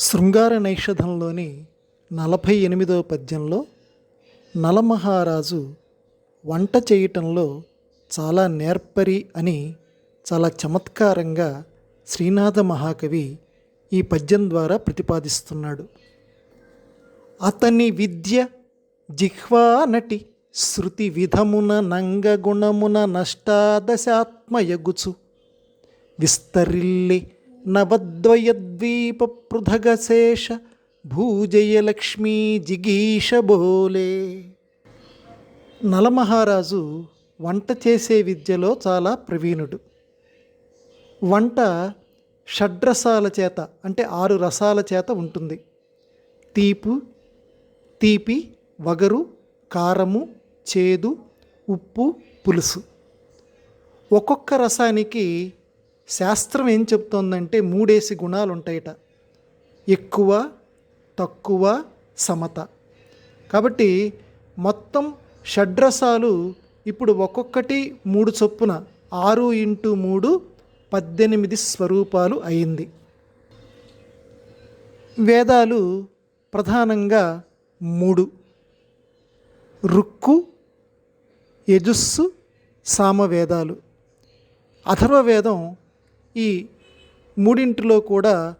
శృంగార నైషధంలోని నలభై ఎనిమిదవ పద్యంలో నలమహారాజు వంట చేయటంలో చాలా నేర్పరి అని చాలా చమత్కారంగా శ్రీనాథ మహాకవి ఈ పద్యం ద్వారా ప్రతిపాదిస్తున్నాడు. అతని విద్య జిహ్వా నటి శృతి విధమున నంగగుణమున నష్టాదశాత్మయగుచు. విస్తరిల్లి నవద్వయద్వీప పృథగశేష భూజయలక్ష్మీ జిగీష బోలే. నలమహారాజు వంట చేసే విద్యలో చాలా ప్రవీణుడు. వంట షడ్రసాల చేత అంటే ఆరు రసాల చేత ఉంటుంది. తీపు తీపి వగరు కారము చేదు ఉప్పు పులుసు. ఒక్కొక్క రసానికి శాస్త్రం ఏం చెప్తోందంటే మూడేసి గుణాలు ఉంటాయట ఎక్కువ తక్కువ సమత. కాబట్టి మొత్తం షడ్రసాలు ఇప్పుడు ఒక్కొక్కటి మూడు చొప్పున ఆరు ఇంటూ మూడు పద్దెనిమిది స్వరూపాలు అయింది. వేదాలు ప్రధానంగా మూడు. రుక్కు యజుస్సు సామవేదాలు. అథర్వవేదం ఈ మూడింటిలో కూడా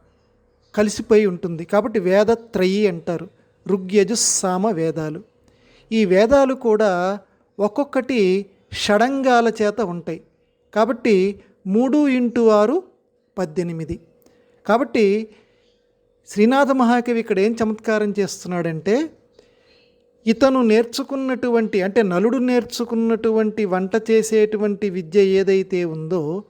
కలిసిపోయి ఉంటుంది. కాబట్టి వేదత్రయి అంటారు. ఋగ్యజుస్ సామ వేదాలు. ఈ వేదాలు కూడా ఒక్కొక్కటి షడంగాల చేత ఉంటాయి. కాబట్టి మూడు ఇంటూ ఆరు పద్దెనిమిది. కాబట్టి శ్రీనాథ మహాకవి ఇక్కడ ఏం చమత్కారం చేస్తున్నాడంటే ఇతను నేర్చుకున్నటువంటి అంటే నలుడు నేర్చుకున్నటువంటి వంట చేసేటువంటి విద్య ఏదైతే ఉందో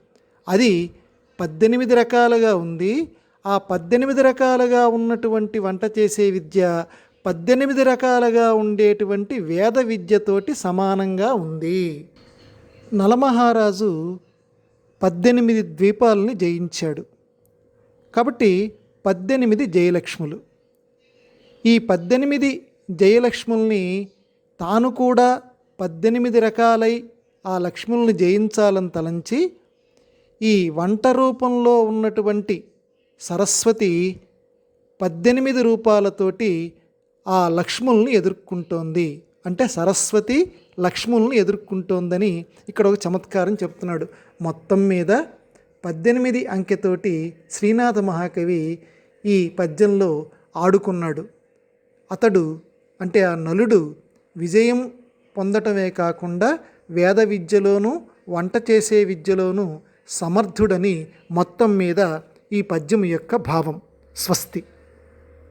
అది పద్దెనిమిది రకాలుగా ఉంది. ఆ పద్దెనిమిది రకాలుగా ఉన్నటువంటి వంట చేసే విద్య పద్దెనిమిది రకాలుగా ఉండేటువంటి వేద విద్యతోటి సమానంగా ఉంది. నలమహారాజు పద్దెనిమిది ద్వీపాలని జయించాడు. కాబట్టి పద్దెనిమిది జయలక్ష్ములు. ఈ పద్దెనిమిది జయలక్ష్ముల్ని తాను కూడా పద్దెనిమిది రకాలై ఆ లక్ష్ముల్ని జయించాలని తలంచి ఈ వంట రూపంలో ఉన్నటువంటి సరస్వతి పద్దెనిమిది రూపాలతోటి ఆ లక్ష్ముల్ని ఎదుర్కొంటోంది. అంటే సరస్వతి లక్ష్ముల్ని ఎదుర్కొంటోందని ఇక్కడ ఒక చమత్కారం చెప్తున్నాడు. మొత్తం మీద పద్దెనిమిది అంకెతోటి శ్రీనాథ మహాకవి ఈ పద్యంలో ఆడుకున్నాడు. అతడు అంటే ఆ నలుడు విజయం పొందటమే కాకుండా వేద విద్యలోనూ వంట చేసే విద్యలోనూ సమర్థుడని మొత్తం మీద ఈ పద్యం యొక్క భావం స్వస్తి.